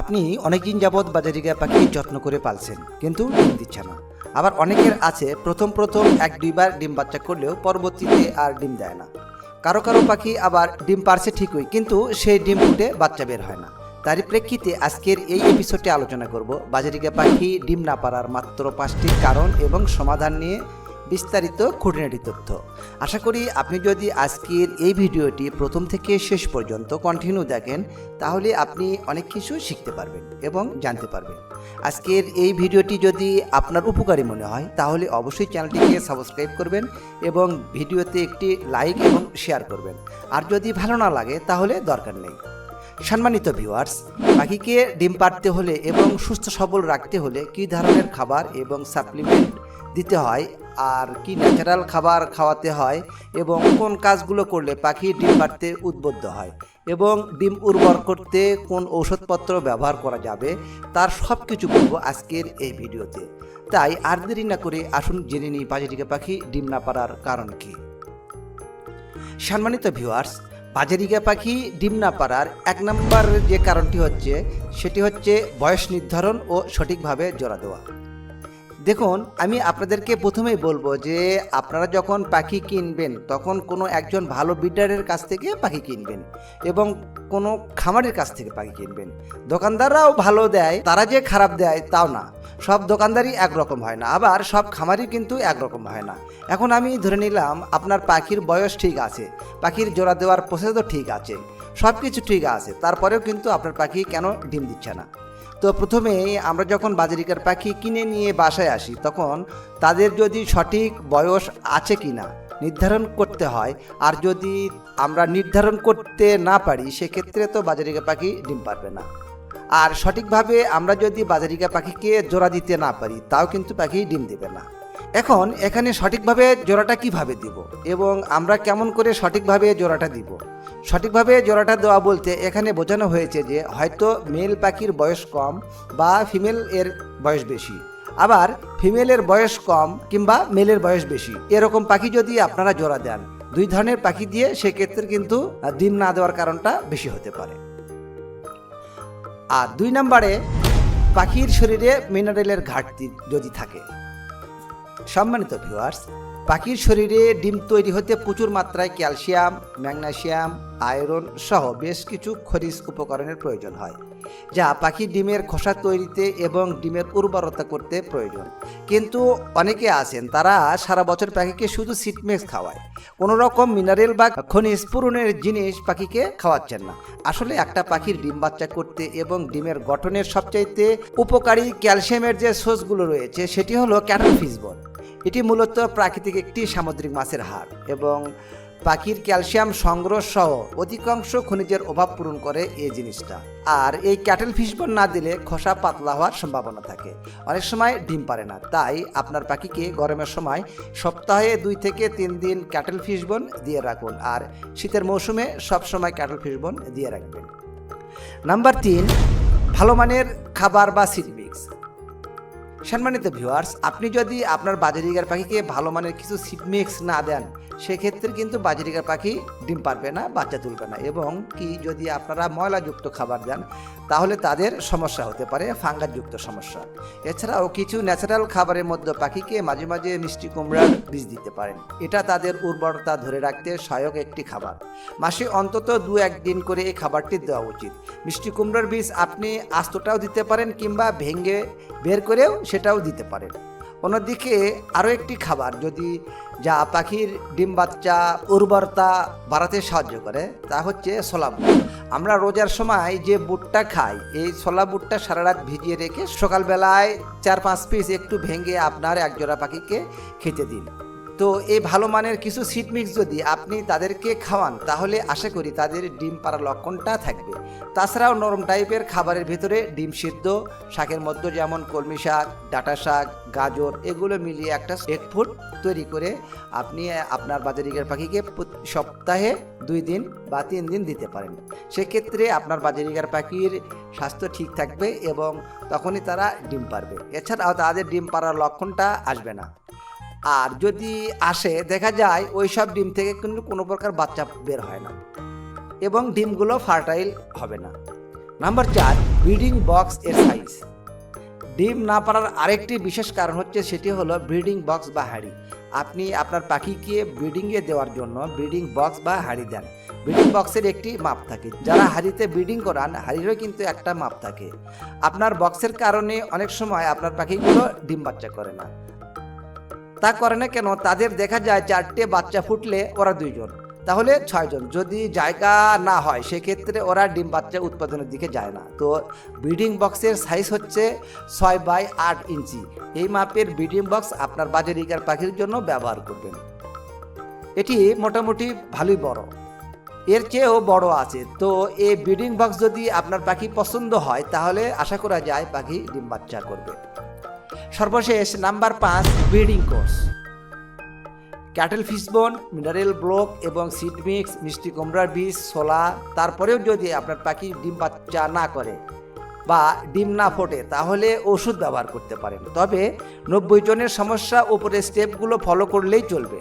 আপনি অনেকদিন যাবৎ বাজারিকা পাখি যত্ন করে পালছেন, কিন্তু ডিম দিচ্ছে না। আবার অনেকের আছে প্রথম প্রথম এক দুইবার ডিম বাচ্চা করলেও পরবর্তীতে আর ডিম দেয় না। কারও কারও পাখি আবার ডিম পারছে ঠিকই, কিন্তু সেই ডিম ফুটে বাচ্চা বের হয় না। তারই প্রেক্ষিতে আজকের এই এপিসোডে আলোচনা করব বাজারিকা পাখি ডিম না পারার মাত্র পাঁচটি কারণ এবং সমাধান নিয়ে বিস্তারিত খুঁটিনাটি তথ্য। আশা করি আপনি যদি আজকের এই ভিডিওটি প্রথম থেকে শেষ পর্যন্ত কন্টিনিউ দেখেন, তাহলে আপনি অনেক কিছু শিখতে পারবেন এবং জানতে পারবেন। আজকের এই ভিডিওটি যদি আপনার উপকারী মনে হয়, তাহলে অবশ্যই চ্যানেলটিকে সাবস্ক্রাইব করবেন এবং ভিডিওতে একটি লাইক এবং শেয়ার করবেন। আর যদি ভালো না লাগে, তাহলে দরকার নেই। সম্মানিত ভিউয়ার্স পাখিকে ডিম পাড়তে হলে এবং সুস্থ সবল রাখতে হলে কী ধরনের খাবার এবং সাপ্লিমেন্ট দিতে হয় আর কি ন্যাচারাল খাবার খাওয়াতে হয় এবং কোন কাজগুলো করলে পাখি ডিম পাড়তে উদ্বুদ্ধ হয় এবং ডিম উর্বর করতে কোন ঔষধপত্র ব্যবহার করা যাবে তার সব কিছু বলব আজকের এই ভিডিওতে। তাই আর দেরি না করে আসুন জেনে নিই বাজারিকা পাখি ডিম না পাড়ার কারণ কী। সম্মানিত ভিউয়ার্স বাজারিকা পাখি ডিম না পাড়ার এক নম্বর যে কারণটি হচ্ছে, সেটি হচ্ছে বয়স নির্ধারণ ও সঠিকভাবে জোড়া দেওয়া। দেখুন, আমি আপনাদেরকে প্রথমেই বলব যে আপনারা যখন পাখি কিনবেন, তখন কোনো একজন ভালো বিডারের কাছ থেকে পাখি কিনবেন এবং কোনো খামারের কাছ থেকে পাখি কিনবেন। দোকানদাররাও ভালো দেয়, তারা যে খারাপ দেয় তাও না। সব দোকানদারই একরকম হয় না, আবার সব খামারই কিন্তু একরকম হয় না। এখন আমি ধরে নিলাম, আপনার পাখির বয়স ঠিক আছে, পাখির জোড়া দেওয়ার প্রসেসও ঠিক আছে সব কিছু ঠিক আছে, তারপরেও কিন্তু আপনার পাখি কেন ডিম দিচ্ছে না? তো প্রথমে আমরা যখন বাজারিকার পাখি কিনে নিয়ে বাসায় আসি, তখন তাদের যদি সঠিক বয়স আছে কি না নির্ধারণ করতে হয়, আর যদি আমরা নির্ধারণ করতে না পারি, সেক্ষেত্রে তো বাজারিকা পাখি ডিম পারবে না। আর সঠিকভাবে আমরা যদি বাজারিকা পাখিকে জোড়া দিতে না পারি, তাও কিন্তু পাখি ডিম দেবে না। এখন এখানে সঠিকভাবে জোড়াটা কীভাবে দিব? এবং আমরা কেমন করে সঠিকভাবে জোড়াটা দিব? সঠিকভাবে জোড়াটা দেওয়া বলতে এখানে বোঝানো হয়েছে যে হয়তো মেল পাখির বয়স কম বা ফিমেল এর বয়স বেশি। আবার ফিমেলের বয়স কম কিংবা মেলের বয়স বেশি। এরকম পাখি যদি আপনারা জোড়া দেন, দুই ধরনের পাখি দিয়ে সেক্ষেত্রে কিন্তু ডিম না দেওয়ার কারণটা বেশি হতে পারে। আর দুই নম্বরে পাখির শরীরে মিনারেলের ঘাটতি যদি থাকে সম্মানিত ভিউয়ার্স পাখির শরীরে ডিম তৈরি হতে প্রচুর মাত্রায় ক্যালসিয়াম, ম্যাগনেসিয়াম, আয়রন সহ বেশ কিছু খনিজ উপকরণের প্রয়োজন হয়। যা পাখির ডিমের খোসা তৈরিতে এবং ডিমের উর্বরতা করতে প্রয়োজন। কিন্তু অনেকে আছেন, তারা সারা বছর পাখিকে শুধু সিটমেক্স খাওয়ায়। কোনো রকম মিনারেল বা খনিজ পূরণের জিনিস পাখিকে খাওয়াচ্ছেন না। আসলে একটা পাখির ডিম বাচ্চা করতে এবং ডিমের গঠনের সবচাইতে উপকারী ক্যালসিয়ামের যে সোর্সগুলো রয়েছে, সেটি হলো ক্যাটল ফিশ বল। এটি মূলত প্রাকৃতিক একটি সামুদ্রিক মাছের হাড় এবং পাখির ক্যালসিয়াম সংগ্রহ সহ অধিকাংশ খনিজের অভাব পূরণ করে এই জিনিসটা। আর এই ক্যাটেল ফিশবন না দিলে খোসা পাতলা হওয়ার সম্ভাবনা থাকে। অনেক সময় ডিম পারে না। তাই আপনার পাখিকে গরমের সময় সপ্তাহে দুই থেকে তিন দিন ক্যাটেল ফিশবন দিয়ে রাখুন। আর শীতের মৌসুমে সবসময় ক্যাটেল ফিশবন দিয়ে রাখবেন। নাম্বার তিন, ভালো মানের খাবার বা মিক্স সম্মানিত ভিউয়ার্স আপনি যদি আপনার বাজারিগার পাখিকে ভালো মানের কিছু সিড মিক্স না দেন, সেক্ষেত্রে কিন্তু বাজারিগার পাখি ডিম পারবে না, বাচ্চা তুলবে না। এবং কি যদি আপনারা ময়লাযুক্ত খাবার দেন, তাহলে তাদের সমস্যা হতে পারে ফাঙ্গাসযুক্ত সমস্যা। এছাড়াও কিছু ন্যাচারাল খাবারের মধ্যে পাখিকে মাঝে মাঝে মিষ্টি কুমড়ার বীজ দিতে পারেন। এটা তাদের উর্বরতা ধরে রাখতে সহায়ক একটি খাবার। মাসে অন্তত দু একদিন করে এই খাবারটি দেওয়া উচিত। মিষ্টি কুমড়ার বীজ আপনি আস্তটাও দিতে পারেন কিংবা ভেঙে বের করেও সেটাও দিতে পারেন অন্যদিকে আরও একটি খাবার যদি যা পাখির ডিম বাচ্চা উর্বরতা বাড়াতে সাহায্য করে, তা হচ্ছে ছোলা বুট। আমরা রোজার সময় যে বুটটা খাই, এই ছোলা বুটটা সারা রাত ভিজিয়ে রেখে সকালবেলায় চার পাঁচ পিস একটু ভেঙে আপনার একজোড়া পাখিকে খেতে দিন। তো এই ভালো মানের কিছু সিড মিক্স যদি আপনি তাদেরকে খাওয়ান, তাহলে আশা করি তাদের ডিম পাড়ার লক্ষণটা থাকবে। তাছাড়াও নরম টাইপের খাবারের ভিতরে ডিম সিদ্ধ, শাকের মধ্যে যেমন কলমি শাক, ডাটা শাক, গাজর, এগুলো মিলিয়ে একটা এক ফুট তৈরি করে আপনি আপনার বাজারিকের পাখিকে সপ্তাহে দুই দিন বা তিন দিন দিতে পারেন। সেক্ষেত্রে আপনার বাজারিকার পাখির স্বাস্থ্য ঠিক থাকবে এবং তখনই তারা ডিম পারবে এছাড়াও তাদের ডিম পাড়ার লক্ষণটা আসবে না। আর যদি আসে, দেখা যায় ওই সব ডিম থেকে কিন্তু কোনো প্রকার বাচ্চা বের হয় না এবং ডিমগুলো ফার্টাইল হবে না। নাম্বার চার, ব্রিডিং বক্স এর সাইজ। ডিম না পারার আরেকটি বিশেষ কারণ হচ্ছে সেটি হলো ব্রিডিং বক্স বা হাড়ি। আপনি আপনার পাখিকে ব্রিডিংয়ে দেওয়ার জন্য ব্রিডিং বক্স বা হাড়ি দেন। ব্রিডিং বক্সের একটি মাপ থাকে। যারা হাড়িতে ব্রিডিং করান, হাড়িরও কিন্তু একটা মাপ থাকে। আপনার বক্সের কারণে অনেক সময় আপনার পাখিগুলো ডিম বাচ্চা করে না। তা করে না কেন? তাদের দেখা যায় চারটে বাচ্চা ফুটলে ওরা দুইজন। তাহলে ছয়জন। যদি জায়গা না হয়, সেক্ষেত্রে ওরা ডিম বাচ্চা উৎপাদনের দিকে যায় না। তো ব্রিডিং বক্সের সাইজ হচ্ছে ছয় বাই আট ইঞ্চি। এই মাপের ব্রিডিং বক্স আপনার বাজারিকার পাখির জন্য ব্যবহার করবেন। এটি মোটামুটি ভালোই বড়। এর চেয়েও বড় আছে। তো এই ব্রিডিং বক্স যদি আপনার পাখি পছন্দ হয়, তাহলে আশা করা যায় পাখি ডিম বাচ্চা করবে। সর্বশেষ নাম্বার পাঁচ breeding course. Cattle fishbone, mineral block এবং সিড মিক্স, মিষ্টি কুমড়ার বীজ, ছোলা, তারপরেও যদি আপনার পাখি ডিম বাচ্চা না করে বা ডিম না ফোটে, তাহলে ওষুধ ব্যবহার করতে পারেন। তবে নব্বই জনের সমস্যা উপরে স্টেপগুলো ফলো করলেই চলবে।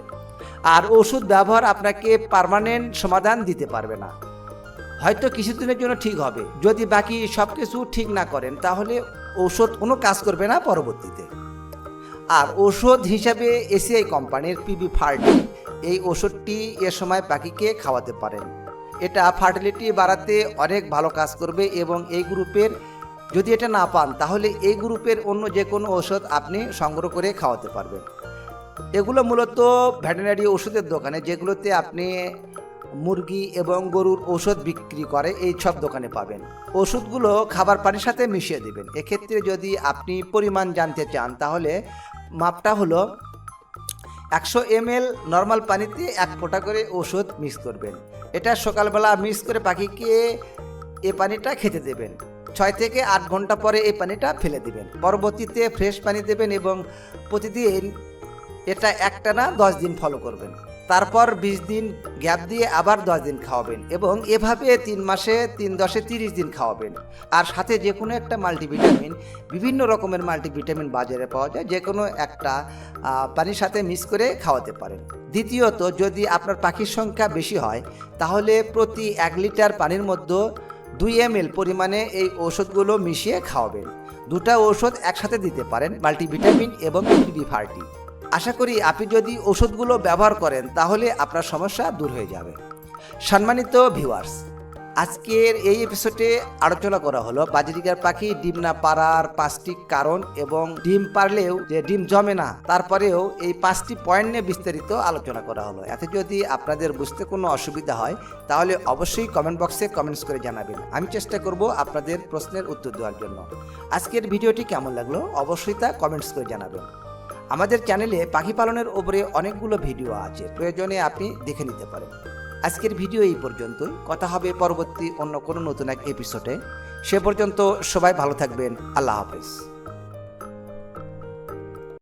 আর ওষুধ ব্যবহার আপনাকে পার্মানেন্ট সমাধান দিতে পারবে না। হয়তো কিছুদিনের জন্য ঠিক হবে। যদি বাকি সব কিছু ঠিক না করেন, তাহলে ঔষধ কোনো কাজ করবে না পরবর্তীতে। আর ওষুধ হিসাবে এসিআই কোম্পানির পিবি ফার্টি এই ওষুধটি এ সময় পাখিকে খাওয়াতে পারেন। এটা ফার্টিলিটি বাড়াতে অনেক ভালো কাজ করবে এবং এই গ্রুপের যদি এটা না পান, তাহলে এই গ্রুপের অন্য যে কোনো ওষুধ আপনি সংগ্রহ করে খাওয়াতে পারবেন। এগুলো মূলত ভেটেরিনারি ওষুধের দোকানে যেগুলোতে আপনি মুরগি এবং গরুর ওষুধ বিক্রি করে, এই সব দোকানে পাবেন। ওষুধগুলো খাবার পানির সাথে মিশিয়ে দেবেন। এক্ষেত্রে যদি আপনি পরিমাণ জানতে চান, তাহলে মাপটা হলো একশো এম এল নর্মাল পানিতে এক ফোঁটা করে ওষুধ মিক্স করবেন। এটা সকালবেলা মিক্স করে পাখিকে এ পানিটা খেতে দেবেন। ছয় থেকে আট ঘণ্টা পরে এই পানিটা ফেলে দেবেন। পরবর্তীতে ফ্রেশ পানি দেবেন এবং প্রতিদিন এটা একটানা দশ দিন ফলো করবেন। তারপর বিশ দিন গ্যাপ দিয়ে আবার দশ দিন খাওয়াবেন এবং এভাবে তিন মাসে তিন দশে তিরিশ দিন খাওয়াবেন। আর সাথে যে কোনো একটা মাল্টিভিটামিন, বিভিন্ন রকমের মাল্টিভিটামিন বাজারে পাওয়া যায়, যে কোনো একটা পানির সাথে মিক্স করে খাওয়াতে পারেন। দ্বিতীয়ত, যদি আপনার পাখির সংখ্যা বেশি হয়, তাহলে প্রতি এক লিটার পানির মধ্যে দুই এম পরিমাণে এই ওষুধগুলো মিশিয়ে খাওয়াবেন। দুটা ওষুধ একসাথে দিতে পারেন, মাল্টিভিটামিন এবং ফার্টি আশা করি আপনি যদি ওষুধগুলো ব্যবহার করেন, তাহলে আপনার সমস্যা দূর হয়ে যাবে। সম্মানিত ভিউয়ার্স আজকের এই এপিসোডে আলোচনা করা হলো বাজরিকার পাখি ডিম না পারার পাঁচটি কারণ এবং ডিম পারলেও যে ডিম জমে না, তারপরেও এই পাঁচটি পয়েন্ট নিয়ে বিস্তারিত আলোচনা করা হলো। এতে যদি আপনাদের বুঝতে কোনো অসুবিধা হয়, তাহলে অবশ্যই কমেন্ট বক্সে কমেন্টস করে জানাবেন। আমি চেষ্টা করব আপনাদের প্রশ্নের উত্তর দেওয়ার জন্য। আজকের ভিডিওটি কেমন লাগল? অবশ্যই তা কমেন্টস করে জানাবেন। আমাদের চ্যানেলে পাখি পালনের ওপরে অনেকগুলো ভিডিও আছে, প্রয়োজনে আপনি দেখে নিতে পারেন। আজকের ভিডিও এই পর্যন্তই। কথা হবে পরবর্তী অন্য কোনো নতুন এক এপিসোডে সে পর্যন্ত সবাই ভালো থাকবেন। আল্লাহ হাফেজ।